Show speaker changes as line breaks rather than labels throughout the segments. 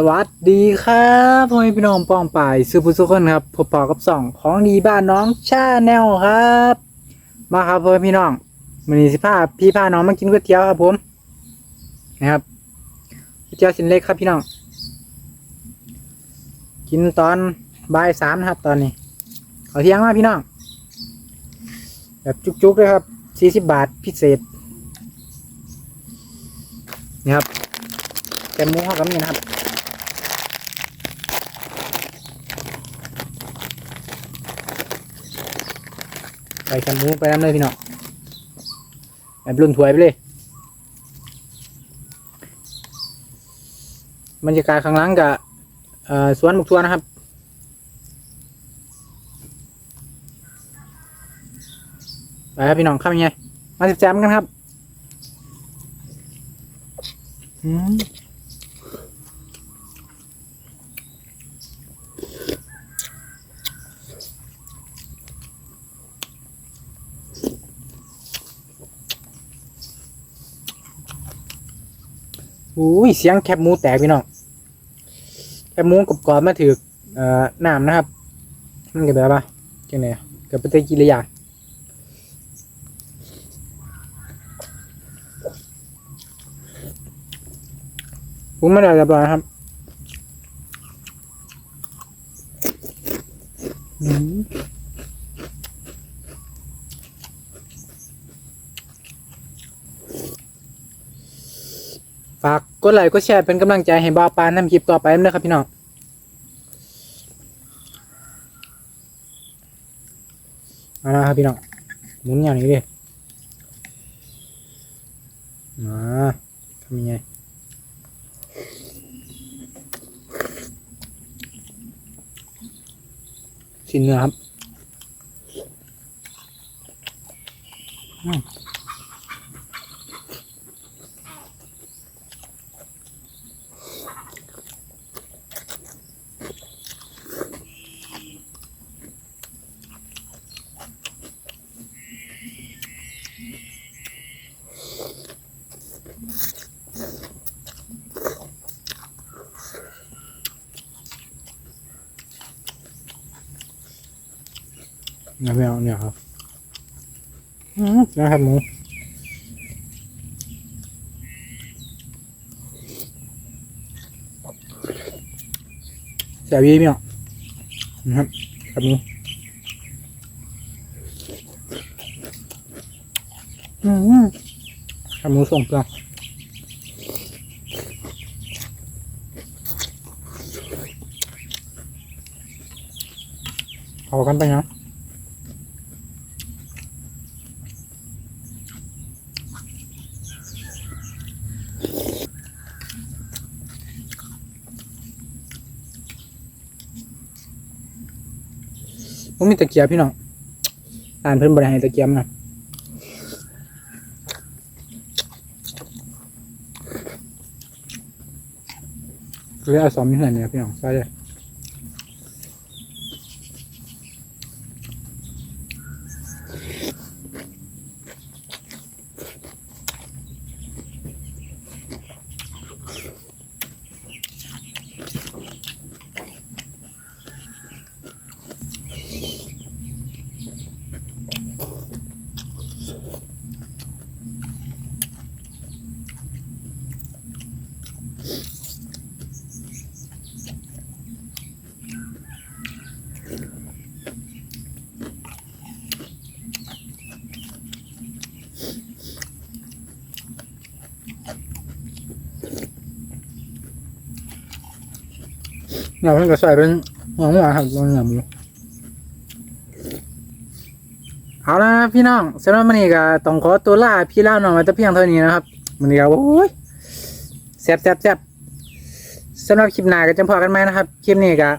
สวัสดีครับพ่อแม่พี่น้องป้องป่ายซื้อผู้สุกคนครับพบปอกับสองของดีบ้านน้องชาแนลครับ มาครับพ่อแม่พี่น้องมันนี้สิพาพี่พาน้องมากินก๋วยเตี๋ยวครับผมนะครับก๋วยเตี๋ยวชิ้นเล็กครับพี่น้อง กินตอนบ่ายสามนะครับ ตอนนี้ขอเที่ยงมาพี่น้อง แบบจุกๆเลยครับสี่สิบบาทพิเศษนี่ครับแกมหมูเขากับนี่นะครับ ใส่แคมหมูไปน้ำเลยพี่น้องแบบรุ่นถวยไปเลยบรรยากาศข้างหล่างกับสวนมุกทัวนะครับไปครับพี่น้องข้ามยังไงมาสิบแจมกันครับ อืม อุ้ยเสียงแคบหมูแตกพี่น้องแคบหมูกรอบมาถือเอ่อน้ำนะครับมันเกิดอะไรปะจังไงเกิดปฏิกิริยาปรุงไม่ได้เรียบร้อยครับอืม ฝากกดไลค์กดแชร์เป็นกำลังใจให้บ่าวปานทำคลิปต่อไปด้วยครับพี่น้องเอาละครับพี่น้องหมุนอย่างนี้ดิมาทำยังไงชิ้นเนื้อครับ นี่ยไม่เอาเนี่ยครับอืมนะครับหมูแซ่บยี่พี่น้องนะครับครับหมูอืมครับหมูส่งเครื่องเอากันไปนะ ผมมีตะเกียบพี่น้องอ่านเพิ่นบริหารตะเกียบนะเรียกเอาสอมนี่ไหนเนี่ยพี่น้องใช่เลย เราเพิ่งก็ใส่เป็นหัวหมูครับลงเนื้อหมูเอาละนะพี่น้องสำหรับวันนี้ก็ต้องขอตัวลาพี่เล่าหน้องไว้แต่เพียงเท่านี้นะครับวันนี้ก็โอ้ยแซ่บแซ่บแซ่บสำหรับคลิปหน้าก็จะพอกันไหมนะครับคลิปนี้ก็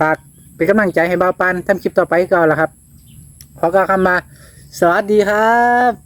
ฝากเป็นกำลังใจให้บ่าวปันทำคลิปต่อไปก่อนละครับ ขอกล่าวคำมา สวัสดีครับ